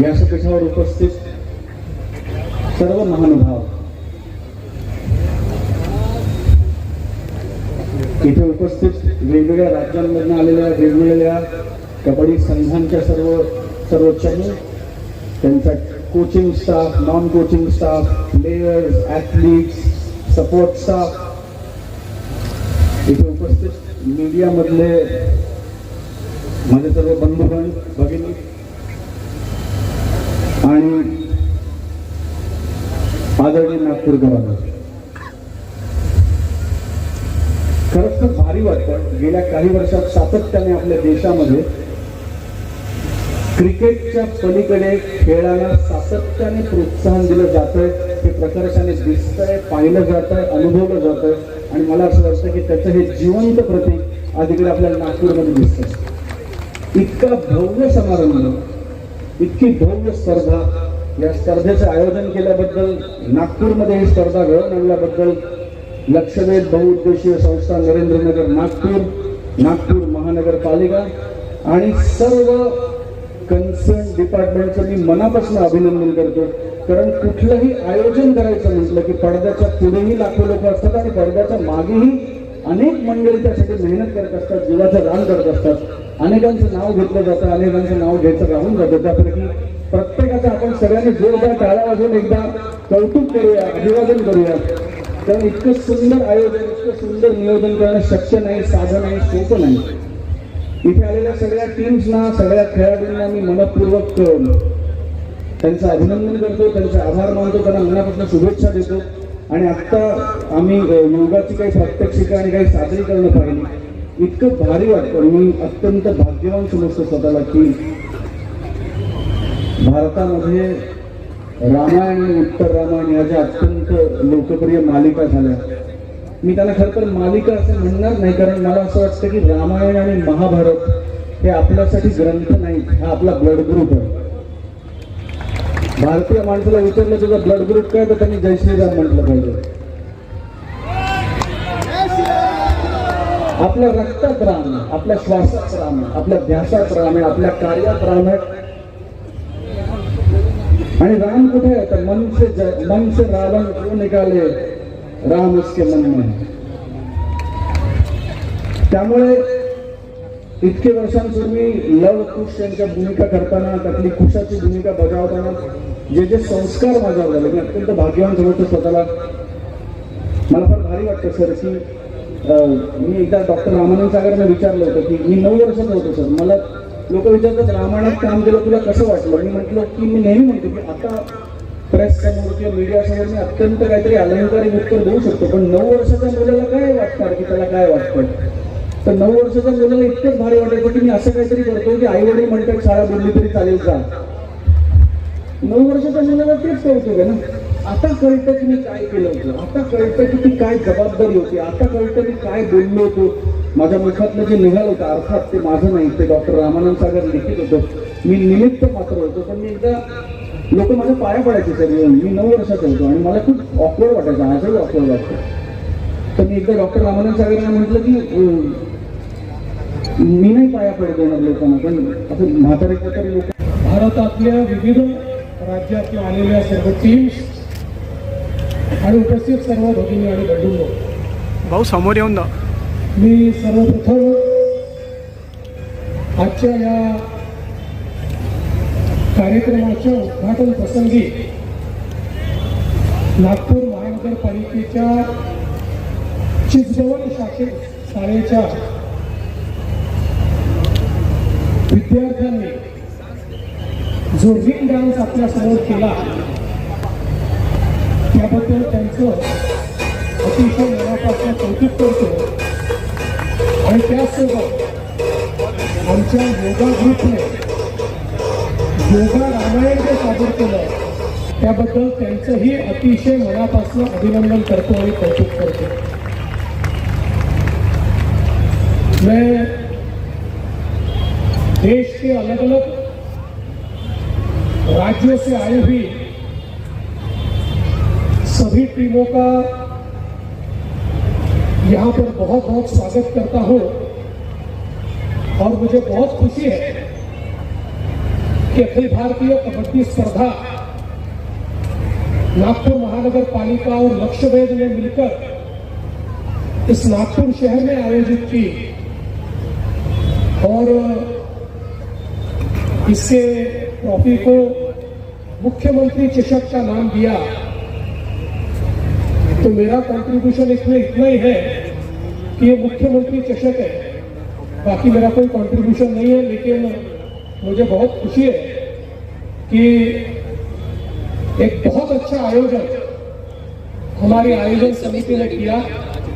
व्यासपीठावर उपस्थित? सर्व महानुभाव. इथे उपस्थित वेगवेगळ्या राज्यांमधून आलेल्या वेगवेगळ्या कबड्डी संघांच्या सर्व सर्वोच्चांनी त्यांचा coaching staff non coaching staff players athletes support staff इथे उपस्थित मीडियामधले माझे सर्व बंधुगण भगिनी आणि आदरणीय नागपूरकरांना खरंच खूप भारी वाटतं. गेल्या काही वर्षात सातत्याने आपल्या देशामध्ये क्रिकेटच्या पलीकडे खेळाला सातत्याने प्रोत्साहन दिलं जातंय. हे प्रकर्षाने दिसतंय पाहिलं जातंय अनुभवलं जातंय. आणि मला असं वाटतं की त्याचं हे जिवंत प्रतीक आज इकडे आपल्याला नागपूरमध्ये दिसतंय. इतका भव्य समारंभ. इतकी भव्य स्पर्धा. या स्पर्धेचं आयोजन केल्याबद्दल नागपूरमध्ये ही स्पर्धा घडवून आणल्याबद्दल लक्षवेध बहुउद्देशीय संस्था नरेंद्रनगर नागपूर नागपूर महानगरपालिका आणि सर्व कन्सर्न डिपार्टमेंटचं मी मनापासून अभिनंदन करतो. कारण कुठलंही आयोजन करायचं म्हटलं की पडद्याच्या पुढेही लाखो लोक असतात आणि पडद्याच्या मागेही अनेक मंडळी त्यासाठी मेहनत करत असतात जीवाचं दान करत असतात. अनेकांचं नाव घेतलं जातं अनेकांचं नाव घ्यायचं राहून जातं. त्यापैकी प्रत्येकाचं आपण सगळ्यांनी जोरदार टाळ्या वाजून एकदा कौतुक करूया अभिवादन करूया. कारण इतकं सुंदर आयोजन इतकं सुंदर नियोजन करणं शक्य नाही साधं नाही सोपं नाही. इथे आलेल्या सगळ्या टीम्सना सगळ्या खेळाडूंना मी मनपूर्वक त्यांचं अभिनंदन करतो त्यांचे आभार मानतो त्यांना मनापासून शुभेच्छा देतो. आणि आत्ता आम्ही योगाची काही प्रात्यक्षिका आणि काही सादरीकरणं पाहिली. इतकं भारी वाटतं. मी अत्यंत भाग्यवान समजतो स्वतःला की भारतामध्ये रामायण आणि उत्तर रामायण या ज्या अत्यंत लोकप्रिय मालिका झाल्या मी त्याला खरं तर मालिका असं म्हणणार नाही कारण मला असं वाटतं की रामायण आणि महाभारत हे आपल्यासाठी ग्रंथ नाही हा आपला ब्लड ग्रुप आहे. भारतीय माणसाला विचारलं तुझा ब्लड ग्रुप काय तर त्यांनी जय श्रीराम म्हटलं पाहिजे. आपल्या रक्तात राम आहे, आपल्या श्वासात राम आहे, आपल्या ध्यासात राम आहे आपल्या कार्यात राम आहे. आणि राम कुठे आहे? तर मन से ज- मन से रावण क्यों निकाले राम उसके मन में त्यामुळे इतके वर्षांपूर्वी लव कुश यांच्या भूमिका करताना त्यातली कुशाची भूमिका बजावताना जे जे संस्कार माझ्यावर झाले मी अत्यंत भाग्यवान समजतो स्वतःला. मला फार भारी वाटतं सर की मी एकदा डॉक्टर रामानंद सागरने विचारलं होतं की मी नऊ वर्षाचा होतो सर. मला लोक विचारतात रामायणात काम केलं तुला कसं वाटलं? मी म्हटलं की मी नेहमी म्हणतो की आता प्रेस समोर किंवा मीडिया समोर मी अत्यंत काहीतरी अलंकारिक उत्तर देऊ शकतो पण नऊ वर्षाच्या मुलाला काय वाटणार की त्याला काय वाटतं? तर नऊ वर्षाच्या मुलाला इतकंच भारी वाटत पण मी असं काहीतरी करतो की आई वडील म्हणतात शाळा बोलली तरी चालेल का? नऊ वर्षाच्या मुलाला तेच कळतं का ना? आता कळतं की मी काय केलं होतं. आता कळतं की ती काय जबाबदारी होती. आता कळतं की काय बोललो होतो. माझ्या मुखातलं जे निघालं होतं अर्थात ते माझं नाही ते डॉक्टर रामानंद सागर लिखित होतं. मी निमित्त मात्र होतो पण मी एकदा लोक माझ्या पाया पडायचे सर. मी नऊ वर्षाचा होतो आणि मला खूप ऑकवर्ड वाटायचं आजही ऑकवर्ड वाटतं. तर मी एकदा डॉक्टर रामानंद सागरला म्हटलं की मी नाही पाया पडत देणार लोकांना पण असं म्हातारे म्हातारे लोक भारतातल्या विविध राज्यातून आलेल्या सर्व टीम्स आणि उपस्थित सर्व भगिनी आणि बंधूंनो. भाऊ समोर येऊन जा. मी सर्वप्रथम आजच्या या कार्यक्रमाच्या उद्घाटन प्रसंगी नागपूर महानगरपालिकेच्या चिचगवण शाखे शाळेच्या विद्यार्थ्यांनी जो रिंग डान्स आपल्यासमोर केला त्याबद्दल त्यांचं अतिशय मनापासून कौतुक करतो. आणि त्याचसोबत आमच्या योगा ग्रुपने योगा रामायण जे सादर केलं त्याबद्दल त्यांचंही अतिशय मनापासून अभिनंदन करतो आणि कौतुक करतो. मैं देश के अलग अलग राज्यों से आई हुई सभी टीमों का यहाँ पर बहुत बहुत स्वागत करता हूँ। और मुझे बहुत खुशी है कि अखिल भारतीय कबड्डी स्पर्धा नागपुर महानगर पालिका और लक्ष्यभेद ने मिलकर इस नागपुर शहर में आयोजित की। और इससे ट्रॉफी को मुख्यमंत्री चषक का नाम दिया। तो मेरा कंट्रीब्यूशन इसमें इतना ही है कि ये मुख्यमंत्री चषक है। बाकी मेरा कोई कंट्रीब्यूशन नहीं है, लेकिन मुझे बहुत खुशी है कि एक बहुत अच्छा आयोजन हमारी आयोजन समिति ने किया।